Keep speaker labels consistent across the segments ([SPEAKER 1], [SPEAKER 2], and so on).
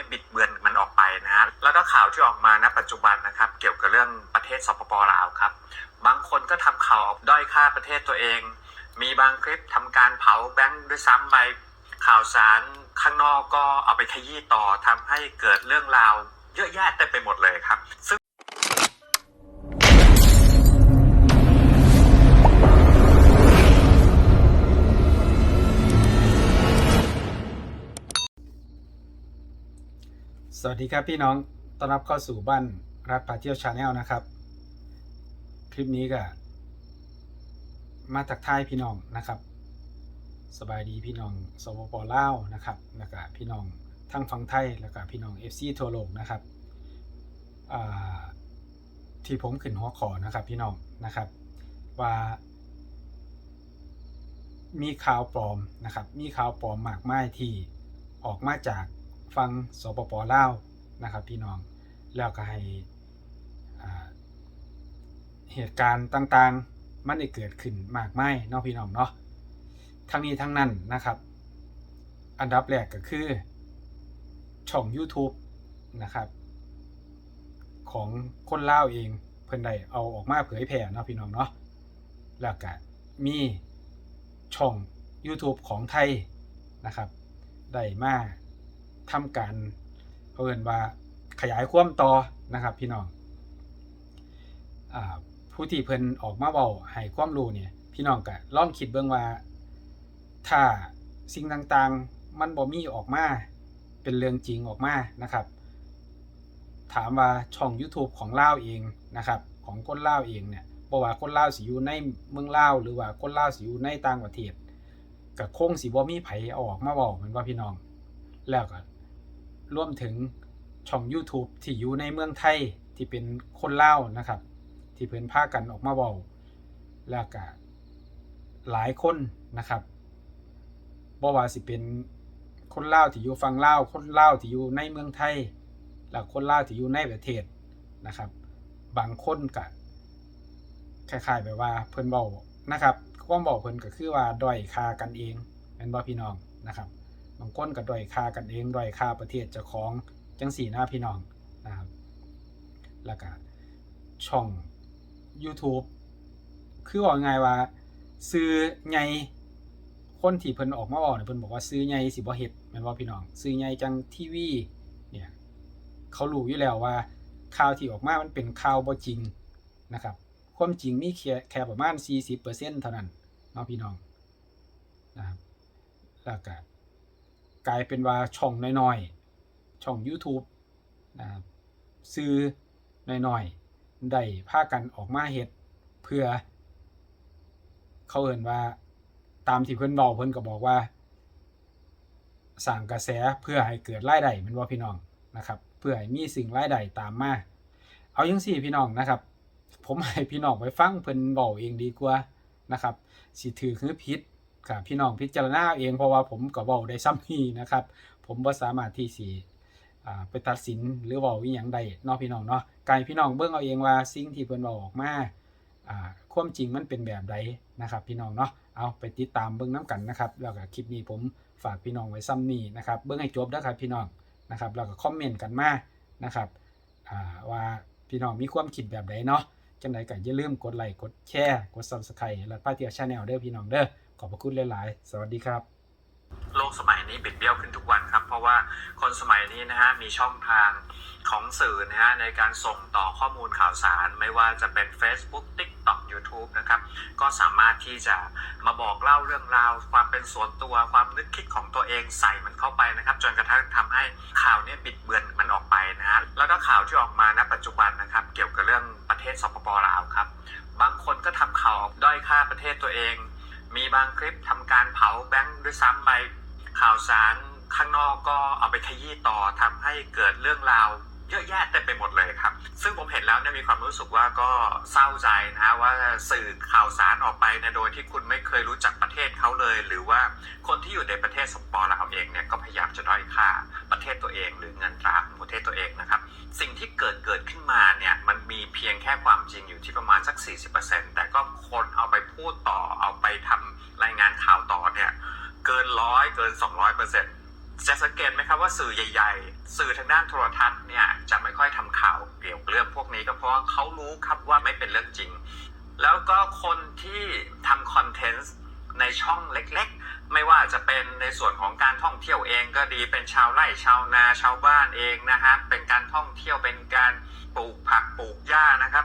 [SPEAKER 1] เนี่ยบิดเบือนมันออกไปนะฮะแล้วก็ข่าวที่ออกมาณปัจจุบันนะครับ เกี่ยวกับเรื่องประเทศสปปลาวครับ บางคนก็ทำข่าวด้อยค่าประเทศตัวเอง มีบางคลิปทำการเผาแบงค์ด้วยซ้ำไปข่าวสารข้างนอกก็เอาไปขยี้ต่อทำให้เกิดเรื่องราวเยอะแยะเต็มไปหมดเลยครับซึ่ง
[SPEAKER 2] สวัสดีครับพี่น้อง ต้อนรับเข้าสู่บ้านรักพาเที่ยวชาแนลนะครับ คลิปนี้ก็มาจากทายพี่น้องนะครับ สบายดีพี่น้องสปปลาวนะครับ แล้วก็พี่น้องทั้งฝั่งไทย แล้วก็พี่น้อง FC ทั่วโลกนะครับที่ผมขึ้นหัวขอนะครับพี่น้องนะครับว่า มีข่าวปลอมนะครับ มีข่าวปลอมมากมายที่ออกมาจาก ฟังสปปลาวนะครับพี่น้องแล้วก็ให้เหตุการณ์ต่างๆ มันได้เกิดขึ้นมากมายเนาะพี่น้องเนาะทั้งนี้ทั้งนั้นนะครับ อันดับแรกก็คือ ช่อง YouTube นะครับ ของคนล่าวเองเพิ่นได้เอาออกมาเผยแผ่เนาะพี่น้องเนาะแล้วก็มีช่อง YouTube ของไทยนะครับ ได้มา ทำการเพิ่นว่าขยายความต่อนะครับ พี่น้องอผู้ที่เพิ่นออกมาเว้าให้ความรู้เนี่ยพี่น้องก็ลองคิดเบิ่งว่า ถ้าสิ่งต่างๆมันบ่มีออกมา เป็นเรื่องจริงออกมานะครับ ถามว่าช่อง YouTube ของลาวเองนะครับของคนลาวเองเนี่ยบ่ว่าคนลาวสิอยู่ในเมืองลาวหรือว่าคนลาวสิอยู่ในต่างประเทศก็คงสิบ่มีไผเอาออกมาเว้าเหมือนว่าพี่น้อง แล้วก็ รวมถึงช่อง YouTube ที่อยู่ในเมืองไทยที่เป็นคนเล่านะครับ ที่เพิ่นพากันออกมาเว้าแล้วก็หลายคนนะครับบ่ว่าสิเป็นคนเล่าที่อยู่ฝั่งลาคนเล่าที่อยู่ในเมืองไทย แล้วคนเล่าที่อยู่ในประเทศนะครับ บางคนก็คล้ายๆแบบว่าเพิ่นเว้านะครับความเว้าเพิ่นก็คือว่าด้อยค่ากันเองแม่นบ่พี่น้องนะครับ บางคนก็ด้อยค่ากันเองด้อยค่าประเทศเจ้าของจังสี่หน้าพี่น้องนะครับแล้วก็ช่อง YouTube คือว่าไงว่า ซื้อใหญ่คนที่เพิ่นออกมาบอกเนี่ยเพิ่นบอกว่าซื้อใหญ่สิบ่เฮ็ดแม่นบ่พี่น้อง ซื้อใหญ่จังทีวีเนี่ยเขารู้อยู่แล้วว่าข่าวที่ออกมามันเป็นข่าวบ่จริงนะครับ ความจริงมีแค่แค่ประมาณ 40%เท่านั้นเนาะพี่น้องนะครับแล้วก็ กลายเป็นว่าช่องน้อยๆ ช่อง YouTube นะครับซื้อน้อยๆ ได้พากันออกมาเฮ็ดเพื่อ เขาเอ่นว่าตามที่เพิ่อนเว้าเพิ่อนก็บอกว่าสร้างกระแสเพื่อให้เกิดรายได้แม่นบ่พี่น้องนะครับ เพื่อให้มีสิ่งรายได้ตามมาเอาจังซี่พี่น้องนะครับ ผมให้พี่น้องไปฟังเพิ่อนเว้าเองดีกว่านะครับสิถือคือผิด ก็พี่น้องพิจารณาเองเพราะว่าผมก็เว้าได้ซ้ำนี้นะครับ ผมบ่สามารถที่สิอ่ไปตัดสินหรือเว้าอีหยังได้เนาะพี่น้องเนาะกายพี่น้องเบิ่งเอาเองว่าสิ่งที่เพิ่นเว้าออกมาความจริงมันเป็นแบบใดนะครับพี่น้องเนาะเอาไปติดตามเบิ่งน้กันนะครับแล้วก็คลิปนี้ผมฝากพี่น้องไว้ซ้ำนี้นะครับเบิ่งให้จบเด้อครับพี่น้องนะครับแล้วก็คอมเมนต์กันมานะครับว่าพี่น้องมีความคิดแบบใดเนาะจังไดก็อย่าลืมกดไลค์กดแชร์กด Subscribe และป้าเตียวชาแนลเด้อพี่น้องเด้อ ขอบพระคุณหลาย ๆ สวัสดีครับ
[SPEAKER 1] โลกสมัยนี้บิดเบี้ยวขึ้นทุกวันครับ เพราะว่าคนสมัยนี้นะฮะมีช่องทางของสื่อนะฮะในการส่งต่อข้อมูลข่าวสาร ไม่ว่าจะเป็น Facebook TikTok YouTube นะครับก็สามารถที่จะมาบอกเล่าเรื่องราว ความเป็นส่วนตัวความนึกคิดของตัวเองใส่มันเข้าไปนะครับ จนกระทั่งทำให้ข่าวเนี้บิดเบือนมันออกไปนะฮะแล้วก็ข่าวที่ออกมาณปัจจุบันนะครับ เกี่ยวกับเรื่องประเทศสปปลาวครับบางคนก็ทำข่าวด้อยค่าประเทศตัวเอง มีบางคลิปทำการเผาแบงค์ด้วยซ้ำไปข่าวสารข้างนอกก็เอาไปขยี้ต่อทำให้เกิดเรื่องราวเยอะแยะเต็มไปหมดเลยครับ ซึ่งผมเห็นแล้วเนี่ยมีความรู้สึกว่าก็เศร้าใจนะฮะว่าสื่อข่าวสารออกไปเนี่ยโดยที่คุณไม่เคยรู้จักประเทศเขาเลย หรือว่าคนที่อยู่ในประเทศสปปลาวเองเนี่ยก็พยายามจะด้อยค่าประเทศตัวเอง หรือเงินตราของประเทศตัวเองนะครับ 200%จะสังเกตไหมครับว่าสื่อใหญ่ ๆ สื่อทางด้านโทรทัศน์เนี่ยจะไม่ค่อยทำข่าวเกี่ยวกับเรื่องพวกนี้ก็เพราะว่าเขารู้ครับว่าไม่เป็นเรื่องจริง แล้วก็คนที่ทำคอนเทนต์ในช่องเล็กๆ ไม่ว่าจะเป็นในส่วนของการท่องเที่ยวเองก็ดีเป็นชาวไร่ชาวนาชาวบ้านเองนะฮะเป็นการท่องเที่ยวเป็นการปลูกผักปลูกหญ้านะครับ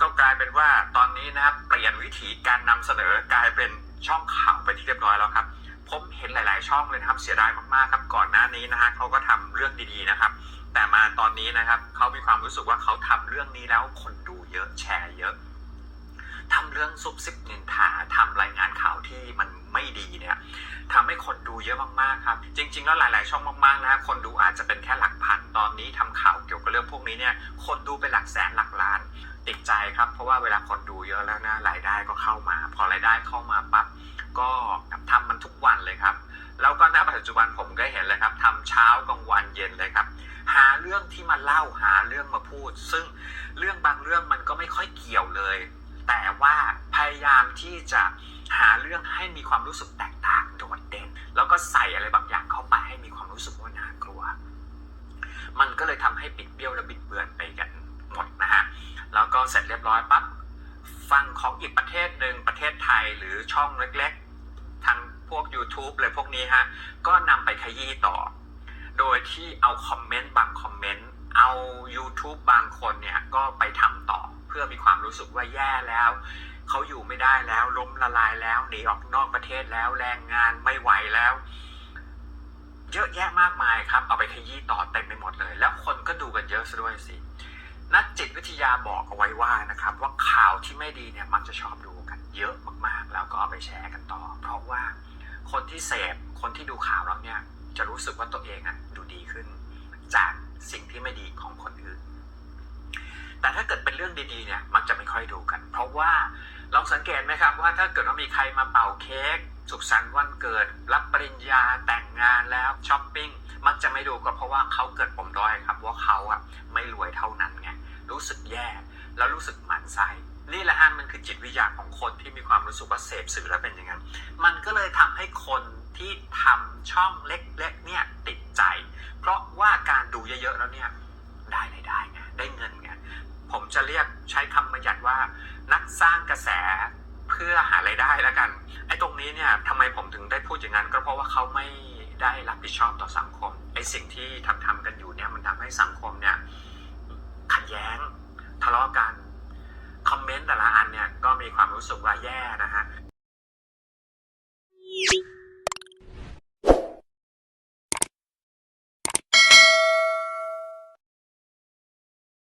[SPEAKER 1] ก็กลายเป็นว่าตอนนี้นะครับเปลี่ยนวิธีการนำเสนอกลายเป็นช่องข่าวไปที่เรียบร้อยแล้วครับ ผมเห็นหลาย ๆ ช่องเลยนะครับ เสียดายมาก ๆ ครับ ก่อนหน้านี้นะฮะเขาก็ทำเรื่องดี ๆ นะครับ แต่มาตอนนี้นะครับเขามีความรู้สึกว่าเขาทำเรื่องนี้แล้วคนดูเยอะแชร์เยอะทำเรื่องซุบซิบนินทาทำรายงานข่าวที่มันไม่ดีเนี่ยทำให้คนดูเยอะมาก ๆ ครับ จริง ๆ แล้วหลาย ๆ ช่องมาก ๆ นะฮะคนดูอาจจะเป็นแค่หลักพัน ตอนนี้ทำข่าวเกี่ยวกับเรื่องพวกนี้เนี่ย คนดูเป็นหลักแสนหลักล้าน ติดใจครับ เพราะว่าเวลาคนดูเยอะแล้วนะ รายได้ก็เข้ามา พอรายได้เข้ามาปั๊บ ก็ทำมันทุกวันเลยครับ แล้วก็ณปัจจุบันผมก็เห็นเลยครับทำเช้ากลางวันเย็นเลยครับ หาเรื่องที่มาเล่าหาเรื่องมาพูด ซึ่งเรื่องบางเรื่องมันก็ไม่ค่อยเกี่ยวเลย แต่ว่าพยายามที่จะหาเรื่องให้มีความรู้สึกแตกต่างโดดเด่น แล้วก็ใส่อะไรบางอย่างเข้าไปให้มีความรู้สึกว่าน่ากลัว มันก็เลยทำให้ปิดเบี้ยวและบิดเบือนไปกันหมดนะฮะแล้วก็เสร็จเรียบร้อยปั๊บฟังของอีกประเทศหนึ่งประเทศไทยหรือช่องเล็ก พวก YouTube เลยพวกนี้ฮะ ก็นำไปขยี้ต่อ โดยที่เอาคอมเมนต์บางคอมเมนต์ เอา YouTube บางคนเนี่ย ก็ไปทำต่อ เพื่อมีความรู้สึกว่าแย่แล้ว เขาอยู่ไม่ได้แล้วล้มละลายแล้วหนีออกนอกประเทศแล้วแรงงานไม่ไหวแล้ว เยอะแยะมากมายครับ เอาไปขยี้ต่อเต็มไปหมดเลย แล้วคนก็ดูกันเยอะซะด้วยสินักจิตวิทยาบอกเอาไว้ว่านะครับ ว่าข่าวที่ไม่ดีเนี่ยมักจะชอบดูกันเยอะมากๆ แล้วก็เอาไปแชร์กันต่อ เพราะว่า คนที่เสพคนที่ดูข่าวแล้วเนี่ย จะรู้สึกว่าตัวเองอะดูดีขึ้น จากสิ่งที่ไม่ดีของคนอื่น แต่ถ้าเกิดเป็นเรื่องดีๆเนี่ย มักจะไม่ค่อยดูกัน เพราะว่าลองสังเกตไหมครับว่าถ้าเกิดว่ามีใครมาเป่าเค้กสุขสันต์วันเกิด รับปริญญาแต่งงานแล้วช้อปปิ้งมักจะไม่ดูก็เพราะว่าเขาเกิดปมด้อยครับว่าเขาอะไม่รวยเท่านั้นไงรู้สึกแย่แล้วรู้สึกหมันไส้ นี่แหละฮะมันคือจิตวิทยาของคนที่มีความรู้สึกว่าเสพสื่อแล้วเป็นอย่างนั้น มันก็เลยทำให้คนที่ทำช่องเล็กๆเนี่ยติดใจ เพราะว่าการดูเยอะๆแล้วเนี่ยได้รายได้ไงได้เงินไงผมจะเรียกใช้คำบัญญัติว่านักสร้างกระแสเพื่อหารายได้แล้วกัน ไอ้ตรงนี้เนี่ยทำไมผมถึงได้พูดอย่างนั้น ก็เพราะว่าเขาไม่ได้รับผิดชอบต่อสังคมไอ้สิ่งที่ทำทำๆกันอยู่เนี่ยมันทำให้สังคมเนี่ยขัดแย้งทะเลาะกัน คอมเมนต์แต่ละอันเนี่ยก็ มีความรู้สึกว่าแย่นะฮะ